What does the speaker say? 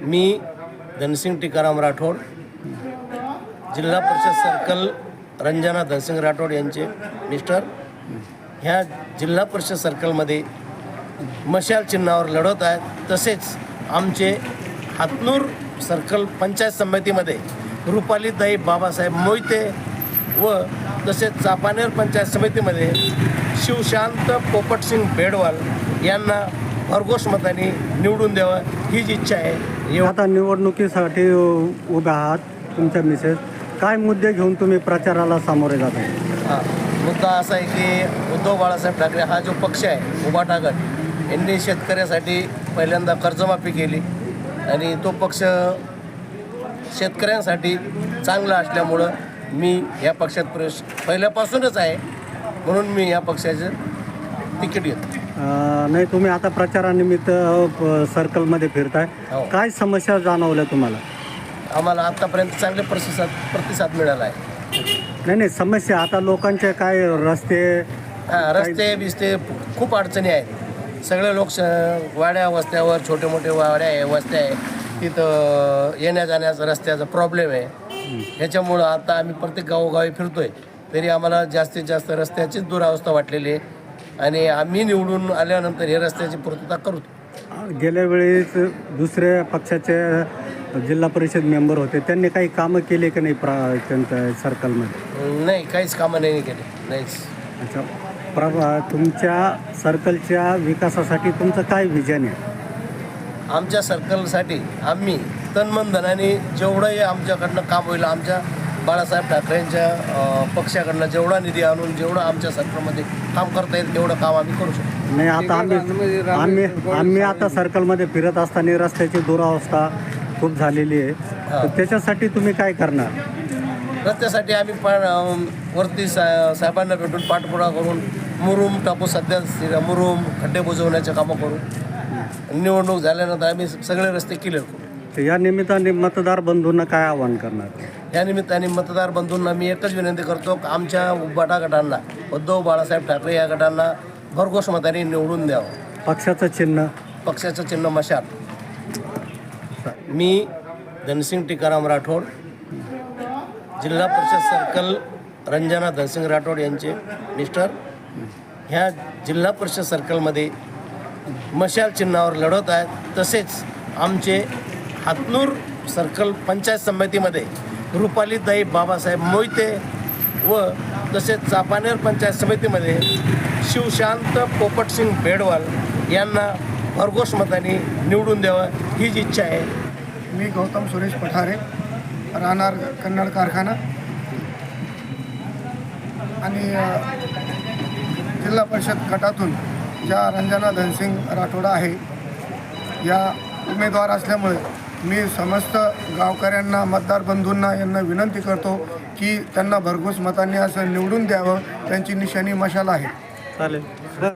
मी धनसिंग टिकाराम राठोड जिल्हा परिषद सर्कल रंजना धनसिंग राठोड यांचे मिस्टर. ह्या जिल्हा परिषद सर्कलमध्ये मशाल चिन्हावर लढत आहेत. तसेच आमचे हातनूर सर्कल पंचायत समितीमध्ये रुपालीताई बाबासाहेब मोहिते व तसेच चापानेर पंचायत समितीमध्ये शिवशांत पोपटसिंग बेडवाल यांना भरघोष मताने निवडून द्यावं हीच इच्छा आहे. आता निवडणुकीसाठी उ- उभे आहात तुमच्या मिसेस. काय मुद्दे घेऊन तुम्ही प्रचाराला सामोरे जाता हा मुद्दा असा आहे की उद्धव बाळासाहेब ठाकरे हा जो पक्ष आहे उभाटा गट यांनी शेतकऱ्यासाठी पहिल्यांदा कर्जमाफी केली आणि तो पक्ष शेतकऱ्यांसाठी चांगला असल्यामुळं मी या पक्षात प्रवेश पहिल्यापासूनच आहे म्हणून मी या पक्षाचं तिकीट घेतो. नाही तुम्ही आता प्रचारानिमित्त अ, सर्कलमध्ये फिरताय. हो. काय समस्या जाणवल्या तुम्हाला? आम्हाला आत्तापर्यंत चांगले प्रतिसाद प्रतिसाद मिळाला आहे. नाही नाही समस्या. आता लोकांचे काय रस्ते? हा रस्ते बिस्ते खूप अडचणी आहेत. सगळे लोक श- वाड्या वस्त्यावर छोटे मोठे वाड्या आहे वस्त्या आहे. तिथं येण्या जाण्याचा रस्त्याचा प्रॉब्लेम आहे. ह्याच्यामुळं आता आम्ही प्रत्येक गावोगावी फिरतोय. तरी आम्हाला जास्तीत जास्त रस्त्याचीच दुरावस्था वाटलेली आहे. आणि आम्ही निवडून आल्यानंतर हे रस्त्याची पूर्तता करू. गेल्या वेळेस दुसऱ्या पक्षाचे जिल्हा परिषद मेंबर होते. त्यांनी काही कामं केले की नाही प्रा त्यांच्या सर्कलमध्ये नाही काहीच कामं नाही केले. नाहीच. अच्छा. प्र तुमच्या सर्कलच्या विकासासाठी तुमचं काय विजन आहे? आमच्या सर्कलसाठी आम्ही तन्मन धनाने जेवढंही आमच्याकडनं काम होईल आमच्या बाळासाहेब ठाकरेंच्या पक्षाकडनं जेवढा निधी आणून जेवढं आमच्या सर्कलमध्ये काम करता येईल तेवढं काम आम्ही करू शकतो. नाही आता आम्ही आम्ही आम्ही आता सर्कलमध्ये फिरत असताना रस्त्याची दुरावस्था खूप झालेली आहे. तर त्याच्यासाठी तुम्ही काय करणार? रस्त्यासाठी आम्ही अम, वरती सा साहेबांना भेटून पाठपुरावा करून मुरुम टाकू सध्या मुरुम खड्डे बुजवण्याचे कामं करू. निवडणूक झाल्यानंतर आम्ही सगळे रस्ते क्लिअर करू. तर या निमित्ताने मतदार बंधूंना काय आवाहन करणार? या निमित्ताने मतदार बंधूंना मी एकच विनंती करतो की आमच्या उबाटा गटांना उद्धव बाळासाहेब ठाकरे या गटांना भरघोष मताने निवडून द्यावं. पक्षाचं चिन्ह. पक्षाचं चिन्ह मशाल. मी धनसिंग टिकाराम राठोड जिल्हा परिषद सर्कल रंजना धनसिंग राठोड यांचे मिस्टर. ह्या जिल्हा परिषद सर्कलमध्ये मशाल चिन्हावर लढत आहेत. तसेच आमचे हातनूर सर्कल पंचायत समितीमध्ये रुपालीताई बाबासाहेब मोहिते व तसेच चापानेर पंचायत समितीमध्ये शिवशांत पोपटसिंग बेडवाल यांना भरघोष मताने निवडून द्यावं हीच इच्छा आहे. मी गौतम सुरेश पठारे राहणार कन्नड कारखाना. आणि जिल्हा परिषद गटातून ज्या रंजना धनसिंग राठोडा आहे या उमेदवार असल्यामुळे मी समस्त गावकऱ्यांना मतदार बंधूंना यांना विनंती करतो की त्यांना भरघोस मतांनी असं निवडून द्यावं त्यांची निशाणी मशाल आहे. चालेल.